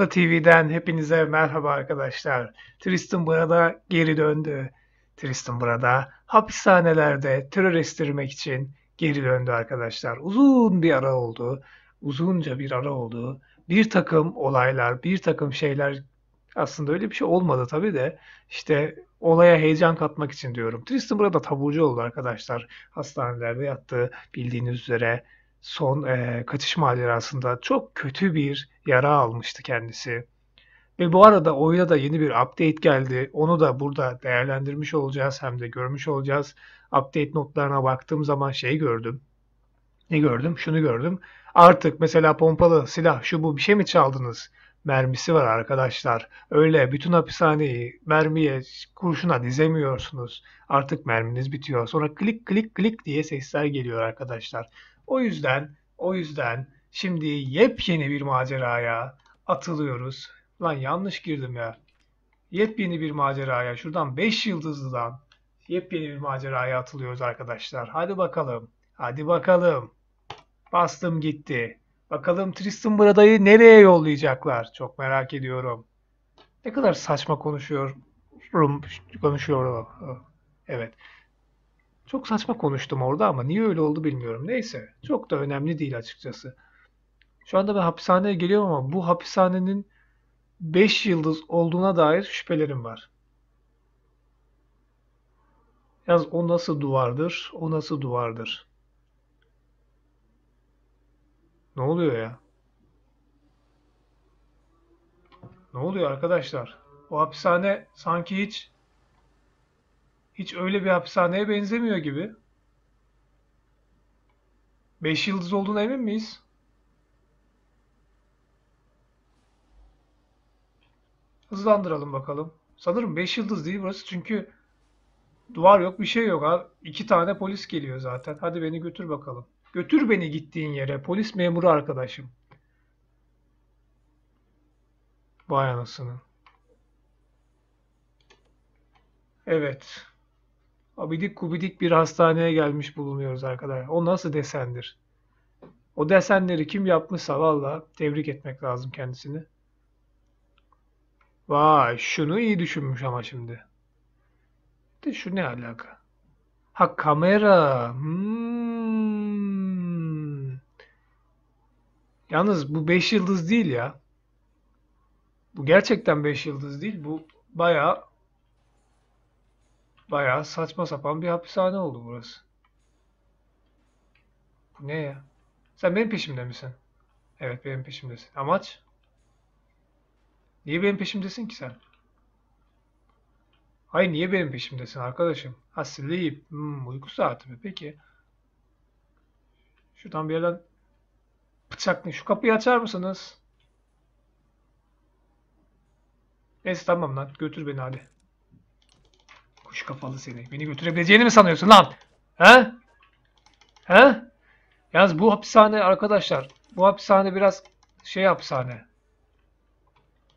Burada TV'den hepinize merhaba arkadaşlar. Tristan burada geri döndü. Tristan burada hapishanelerde terör estirmek için geri döndü arkadaşlar. Uzun bir ara oldu. Uzunca bir ara oldu. Bir takım olaylar, bir takım şeyler aslında öyle bir şey olmadı tabii de işte olaya heyecan katmak için diyorum. Tristan burada taburcu oldu arkadaşlar. Hastanelerde yattı bildiğiniz üzere son e, kaçış macerasında çok kötü bir yara almıştı kendisi. Ve bu arada oyuna da yeni bir update geldi. Onu da burada değerlendirmiş olacağız hem de görmüş olacağız. Update notlarına baktığım zaman şey gördüm. Ne gördüm? Şunu gördüm. Artık mesela pompalı silah şu bu bir şey mi çaldınız? Mermisi var arkadaşlar. Öyle bütün hapishaneyi mermiye, kurşuna dizemiyorsunuz. Artık merminiz bitiyor. Sonra klik klik klik diye sesler geliyor arkadaşlar. O yüzden, o yüzden şimdi yepyeni bir maceraya atılıyoruz. Lan yanlış girdim ya. Yepyeni bir maceraya, şuradan 5 yıldızlıdan yepyeni bir maceraya atılıyoruz arkadaşlar. Hadi bakalım. Hadi bakalım. Bastım gitti. Bakalım Tristan Brada'yı nereye yollayacaklar? Çok merak ediyorum. Ne kadar saçma konuşuyorum. Konuşuyorum. Evet. Çok saçma konuştum orada ama niye öyle oldu bilmiyorum. Neyse. Çok da önemli değil açıkçası. Şu anda ben hapishaneye geliyorum ama bu hapishanenin 5 yıldız olduğuna dair şüphelerim var. Yaz o nasıl duvardır? O nasıl duvardır? Ne oluyor ya? Ne oluyor arkadaşlar? O hapishane sanki hiç hiç öyle bir hapishaneye benzemiyor gibi. 5 yıldız olduğuna emin miyiz? Hızlandıralım bakalım. Sanırım 5 yıldız değil burası çünkü duvar yok bir şey yok. Ha. İki tane polis geliyor zaten. Hadi beni götür bakalım. Götür beni gittiğin yere polis memuru arkadaşım. Vay anasını. Evet. Abidik kubidik bir hastaneye gelmiş bulunuyoruz arkadaşlar. O nasıl desendir? O desenleri kim yapmışsa valla tebrik etmek lazım kendisini. Vay şunu iyi düşünmüş ama şimdi. De şu ne alaka? Ha kamera. Hmm. Yalnız bu 5 yıldız değil ya. Bu gerçekten 5 yıldız değil. Bu bayağı bayağı saçma sapan bir hapishane oldu burası. Bu ne ya? Sen benim peşimde misin? Evet benim peşimdesin. Amaç? Niye benim peşimdesin ki sen? Hayır niye benim peşimdesin arkadaşım? Ha sleep. Hmm, uyku saati mi? Peki. Şuradan bir yerden bıçaklı. Şu kapıyı açar mısınız? Neyse tamam lan. Götür beni hadi. Kuş kafalı seni. Beni götürebileceğini mi sanıyorsun lan? He? He? Yalnız bu hapishane arkadaşlar. Bu hapishane biraz şey hapishane.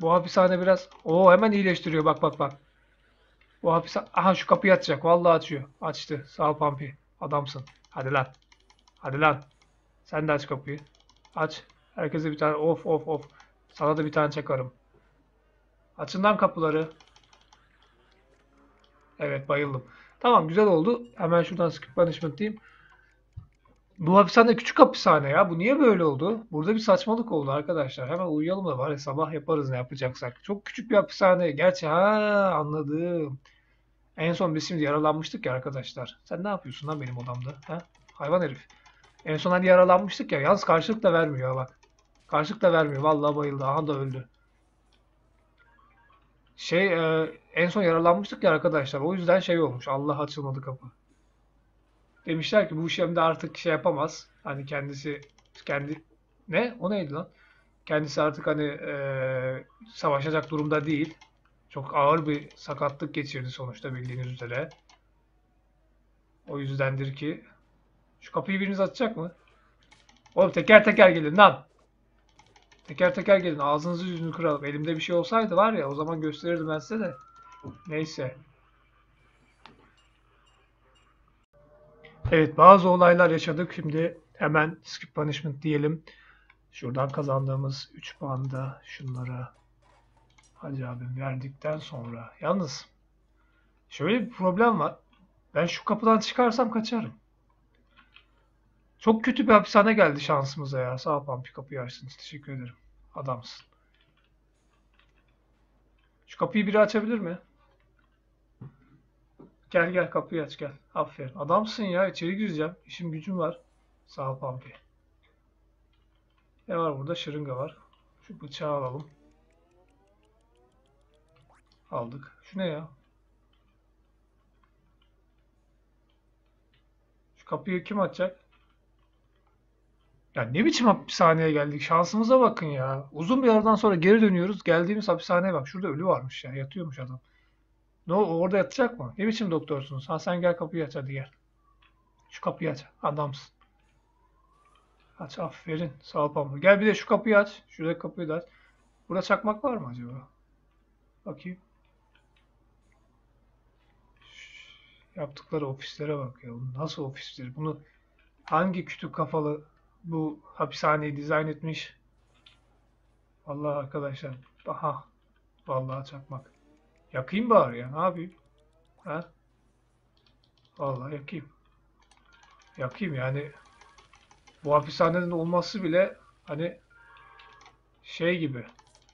Bu hapishane biraz... Oo hemen iyileştiriyor. Bak bak bak. Bu hapishane... Aha şu kapıyı açacak. Vallahi açıyor. Açtı. Sağ ol Pampi. Adamsın. Hadi lan. Hadi lan. Sen de aç kapıyı. Aç. Herkese bir tane... Of of of. Sana da bir tane çakarım. Açın lan kapıları. Evet bayıldım. Tamam güzel oldu. Hemen şuradan skip punishment diyeyim. Bu hapishane küçük hapishane ya. Bu niye böyle oldu? Burada bir saçmalık oldu arkadaşlar. Hemen uyuyalım da var sabah yaparız ne yapacaksak. Çok küçük bir hapishane. Gerçi ha anladım. En son biz şimdi yaralanmıştık ya arkadaşlar. Sen ne yapıyorsun lan benim odamda? Ha? Hayvan herif. En son hani yaralanmıştık ya. Yalnız karşılık da vermiyor bak. Karşılık da vermiyor. Vallahi bayıldı. Aha da öldü. Şey e, en son yaralanmıştık ya arkadaşlar. O yüzden şey olmuş. Allah açılmadı kapı. Demişler ki bu işlemde artık şey yapamaz. Hani kendisi kendi ne? O neydi lan? Kendisi artık hani e, savaşacak durumda değil. Çok ağır bir sakatlık geçirdi sonuçta bildiğiniz üzere. O yüzdendir ki şu kapıyı biriniz açacak mı? Oğlum teker teker gelin lan. Teker teker gelin ağzınızı yüzünü kıralım. Elimde bir şey olsaydı var ya o zaman gösterirdim ben size de. Neyse. Evet bazı olaylar yaşadık. Şimdi hemen skip punishment diyelim. Şuradan kazandığımız 3 puanı da şunlara Hacı abim verdikten sonra. Yalnız şöyle bir problem var. Ben şu kapıdan çıkarsam kaçarım. Çok kötü bir hapishane geldi şansımıza ya. Sağ ol Pampi kapıyı açtın. Teşekkür ederim. Adamsın. Şu kapıyı biri açabilir mi? Gel gel kapıyı aç gel. Aferin. Adamsın ya. İçeri gireceğim. İşim gücüm var. Sağ ol Pampi. Ne var burada? Şırınga var. Şu bıçağı alalım. Aldık. Şu ne ya? Şu kapıyı kim açacak? Ya ne biçim hapishaneye geldik? Şansımıza bakın ya. Uzun bir aradan sonra geri dönüyoruz. Geldiğimiz hapishaneye bak. Şurada ölü varmış ya. Yatıyormuş adam. Ne o orada yatacak mı? Ne biçim doktorsunuz? Ha sen gel kapıyı aç hadi gel. Şu kapıyı aç. Adamsın. Aç aferin. Sağ ol Pamuk. Gel bir de şu kapıyı aç. Şuradaki kapıyı da aç. Burada çakmak var mı acaba? Bakayım. Yaptıkları ofislere bak ya. Nasıl ofisler? Bunu hangi kütük kafalı bu hapishaneyi dizayn etmiş? Vallahi arkadaşlar. Aha. Vallahi çakmak. Yakayım bari ya. Ne yapayım? Ha? Vallahi yakayım. Yakayım yani. Bu hapishanenin olması bile hani şey gibi.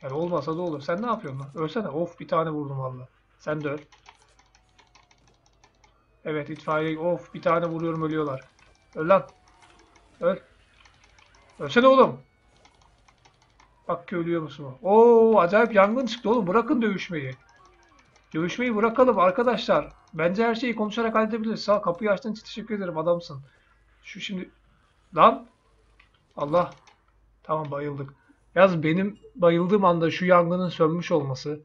Yani olmasa da olur. Sen ne yapıyorsun lan? Ölsene. Of bir tane vurdum valla. Sen de öl. Evet itfaiye. Of bir tane vuruyorum ölüyorlar. Öl lan. Öl. Ölsene oğlum. Bak ki ölüyor musun? Oo acayip yangın çıktı oğlum. Bırakın dövüşmeyi. Dövüşmeyi bırakalım arkadaşlar. Bence her şeyi konuşarak halledebiliriz. Sağ kapıyı açtığın için teşekkür ederim adamsın. Şu şimdi... Lan! Allah! Tamam bayıldık. Yaz benim bayıldığım anda şu yangının sönmüş olması.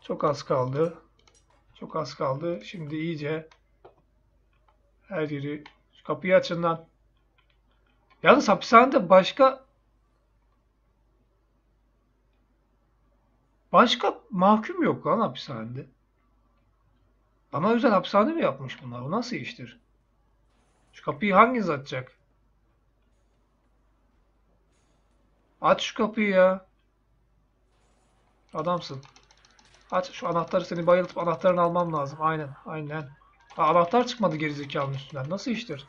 Çok az kaldı. Çok az kaldı. Şimdi iyice her yeri... Kapıyı açın lan. Yalnız hapishanede başka Başka mahkum yok lan hapishanede. Bana özel hapishane mi yapmış bunlar? Bu nasıl iştir? Şu kapıyı hanginiz açacak? Aç şu kapıyı ya. Adamsın. Aç şu anahtarı seni bayıltıp anahtarını almam lazım. Aynen, aynen. Ha, anahtar çıkmadı gerizekalının üstünden. Nasıl iştir?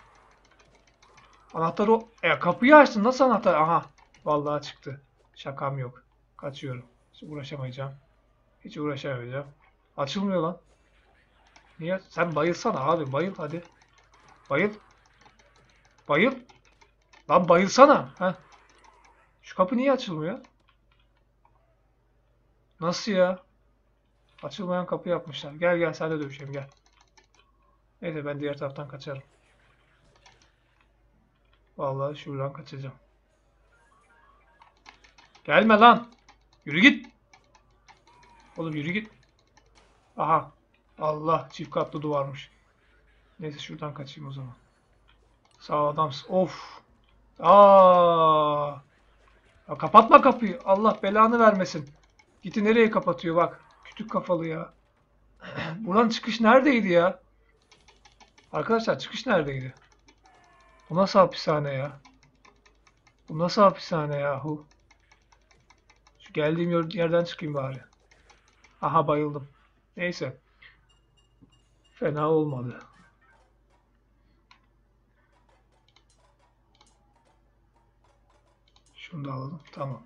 Anahtarı o... E, kapıyı açtın. Nasıl anahtar? Aha. Vallahi çıktı. Şakam yok. Kaçıyorum. Hiç uğraşamayacağım. Hiç uğraşamayacağım. Açılmıyor lan. Niye? Sen bayılsana abi. Bayıl hadi. Bayıl. Bayıl. Lan bayılsana. Heh. Şu kapı niye açılmıyor? Nasıl ya? Açılmayan kapı yapmışlar. Gel gel sen de dövüşelim gel. Neyse ben diğer taraftan kaçarım. Vallahi şuradan kaçacağım. Gelme lan. Yürü git. Oğlum yürü git. Aha. Allah çift katlı duvarmış. Neyse şuradan kaçayım o zaman. Sağ adamsın. Of. Aa. Kapatma kapıyı. Allah belanı vermesin. Gitti nereye kapatıyor bak. Kütük kafalı ya. Buradan çıkış neredeydi ya? Arkadaşlar çıkış neredeydi? Bu nasıl hapishane ya? Bu nasıl hapishane yahu? Şu geldiğim yerden çıkayım bari. Aha bayıldım. Neyse. Fena olmadı. Şunu da alalım. Tamam.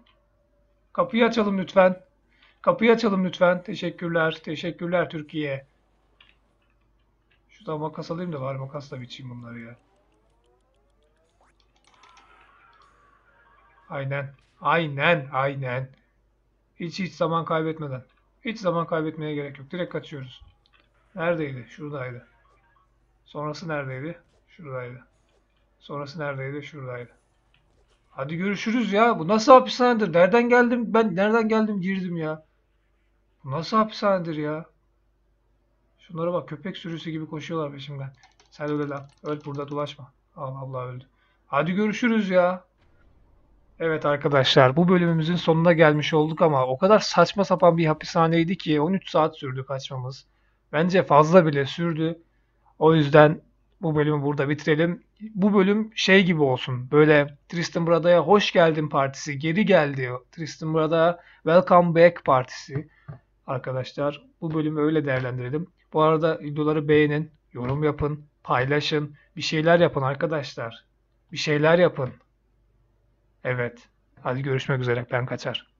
Kapıyı açalım lütfen. Kapıyı açalım lütfen. Teşekkürler. Teşekkürler Türkiye. Şuradan makas alayım da bari makasla biçeyim bunları ya. Aynen. Aynen. Aynen. Hiç hiç zaman kaybetmeden. Hiç zaman kaybetmeye gerek yok. Direkt kaçıyoruz. Neredeydi? Şuradaydı. Sonrası neredeydi? Şuradaydı. Sonrası neredeydi? Şuradaydı. Hadi görüşürüz ya. Bu nasıl hapishanedir? Nereden geldim? Ben nereden geldim girdim ya. Bu nasıl hapishanedir ya? Şunlara bak köpek sürüsü gibi koşuyorlar peşimden. Sen öyle lan. Öl burada dolaşma. Allah Allah öldü. Hadi görüşürüz ya. Evet arkadaşlar bu bölümümüzün sonuna gelmiş olduk ama o kadar saçma sapan bir hapishaneydi ki 13 saat sürdü kaçmamız. Bence fazla bile sürdü. O yüzden bu bölümü burada bitirelim. bu bölüm şey gibi olsun. Böyle Tristan Brada'ya hoş geldin partisi, geri geldi. Tristan Brada'ya welcome back partisi. Arkadaşlar bu bölümü öyle değerlendirelim. Bu arada videoları beğenin, yorum yapın, paylaşın, bir şeyler yapın arkadaşlar. Bir şeyler yapın. Evet. Hadi görüşmek üzere. Ben kaçar.